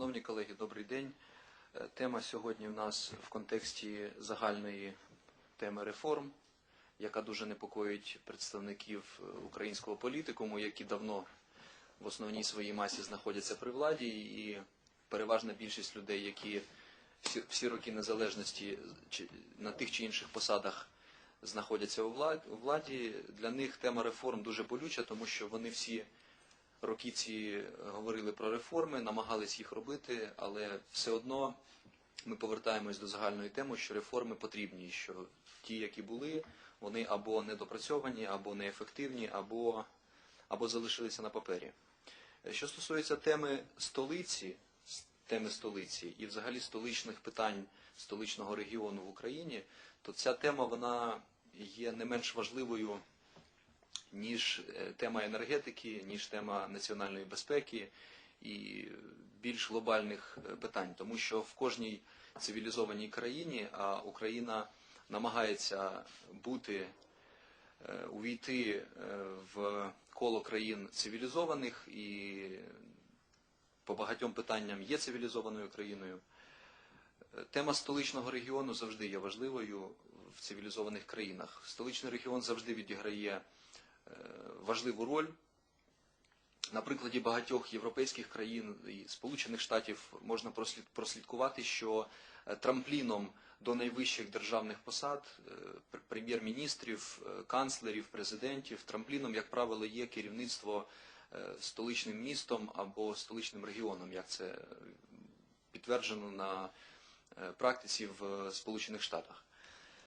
Шановні колеги, добрий день. Е, Тема сьогодні в нас в контексті загальної теми реформ, яка дуже непокоїть представників е, українського політикуму, які давно в основній своїй масі знаходяться при владі, і переважна більшість людей, які всі, всі роки незалежності на тих чи інших посадах знаходяться у владі, для них тема реформ дуже болюча, тому що вони всі роки ці говорили про реформи, намагались їх робити, але все одно ми повертаємось до загальної теми, що реформи потрібні, що ті, які були, вони або недопрацьовані, або неефективні, або, або залишилися на папері. Е, Що стосується теми столиці, теми столиці і взагалі столичних питань столичного регіону в Україні, то ця тема вона є не менш важливою ніж е, тема енергетики, ніж тема національної безпеки і більш глобальних е, питань, тому що в кожній цивілізованій країні, а Україна намагається бути, е, увійти в коло країн цивілізованих і по багатьом питанням є цивілізованою країною. Тема столичного регіону завжди є важливою в цивілізованих країнах. Столичний регіон завжди відіграє важливу роль. На прикладі багатьох європейських країн і Сполучених Штатів можна прослідкувати, що е, трампліном до найвищих державних посад е, прем'єр-міністрів, е, канцлерів, президентів, трампліном, як правило, є керівництво е, столичним містом або столичним регіоном, як це е, підтверджено на е, практиці в Сполучених Штатах.